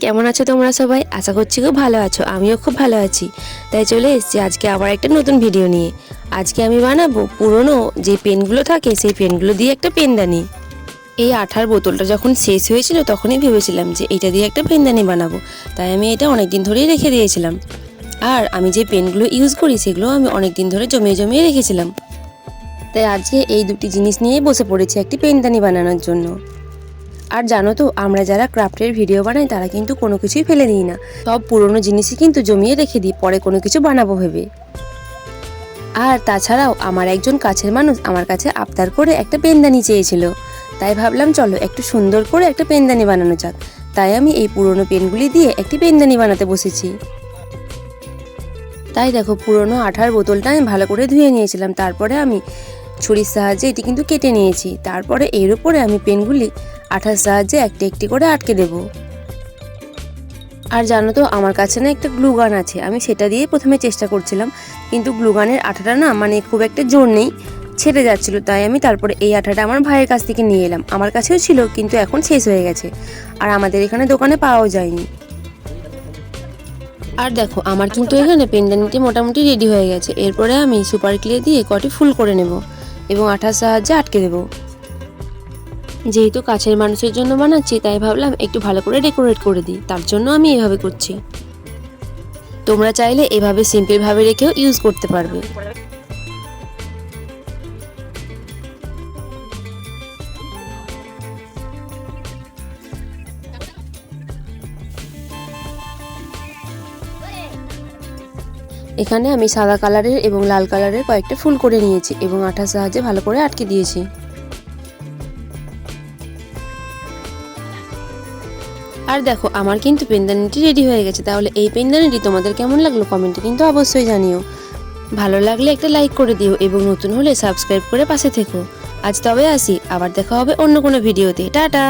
কেমন আছো তোমরা সবাই? আশা করছি খুব ভালো আছো। আমিও খুব ভালো আছি। তাই চলে এসছি আজকে আবার একটা নতুন ভিডিও নিয়ে। আজকে আমি বানাবো পুরনো যে পেনগুলো থাকে, সেই পেনগুলো দিয়ে একটা পেনদানি। এই আঠার বোতলটা যখন শেষ হয়েছিল, তখনই ভেবেছিলাম যে এটা দিয়ে একটা পেনদানি বানাবো। তাই আমি এটা অনেক দিন ধরেই রেখে দিয়েছিলাম। আর আমি যে পেনগুলো ইউজ করি, সেগুলো আমি অনেক দিন ধরে জমিয়ে জমিয়ে রেখেছিলাম। তাই আজকে এই দুটি জিনিস নিয়ে বসে পড়েছি একটি পেনদানি বানানোর জন্য। আর জানো তো, আমরা যারা ক্রাফটের ভিডিও বানাই, তারা কিন্তু কোনো কিছুই ফেলে দিই না। সব পুরনো জিনিসই কিন্তু জমিয়ে রেখে দিই, পরে কোনো কিছু বানাবো ভেবে। আর তাছাড়াও, আমার একজন কাছের মানুষ আমার কাছে আবদার করে একটা পেনদানি চেয়েছিল। তাই ভাবলাম, চলো একটু সুন্দর করে একটা পেনদানি বানানো যাক। তাই আমি এই পুরনো পেনগুলি দিয়ে একটি পেনদানি বানাতে বসেছি। তাই দেখো, পুরনো আঠার বোতলটা আমি ভালো করে ধুয়ে নিয়েছিলাম। তারপরে আমি ছুরির সাহায্যে এটি কিন্তু কেটে নিয়েছি। তারপরে এর উপরে আমি পেনগুলি আঠার সাহায্যে একটি একটি করে আটকে দেব। আর জানো তো, আমার কাছে না একটা গ্লুগান আছে। আমি সেটা দিয়ে প্রথমে চেষ্টা করছিলাম, কিন্তু গ্লুগানের আঠাটা না মানে খুব একটা জোর নেই, ছেড়ে যাচ্ছিল। তাই আমি তারপরে এই আঠাটা আমার ভাইয়ের কাছ থেকে নিয়ে এলাম। আমার কাছেও ছিল, কিন্তু এখন শেষ হয়ে গেছে। আর আমাদের এখানে দোকানে পাওয়াও যায়নি। আর দেখো, আমার কিন্তু এখানে পেনদানিটি মোটামুটি রেডি হয়ে গেছে। এরপরে আমি সুপার ক্লে দিয়ে কটি ফুল করে নেব। এবং আঠার সাহায্যে আটকে দেব। যেহেতু কাছের মানুষের জন্য বানাচ্ছি, তাই ভাবলাম একটু ভালো করে ডেকোরেট করে দিই। তার জন্য আমি এভাবে করছি। তোমরা চাইলে এভাবে সিম্পলভাবে রেখেও ইউজ করতে পারবে। এখানে আমি সাদা কালারের এবং লাল কালারের কয়েকটা ফুল করে নিয়েছি এবং আঠার সাহায্যে ভালো করে আটকে দিয়েছি। আর দেখো, আমার কিন্তু পেনদানিটি রেডি হয়ে গেছে। তাহলে এই পেনদানিটি তোমাদের কেমন লাগল কমেন্টে কিন্তু অবশ্যই জানিও। ভালো লাগলে একটা লাইক করে দিও এবং নতুন হলে সাবস্ক্রাইব করে পাশে থেকো। আজ তবে আসি, আবার দেখা হবে অন্য কোনো ভিডিওতে। টাটা!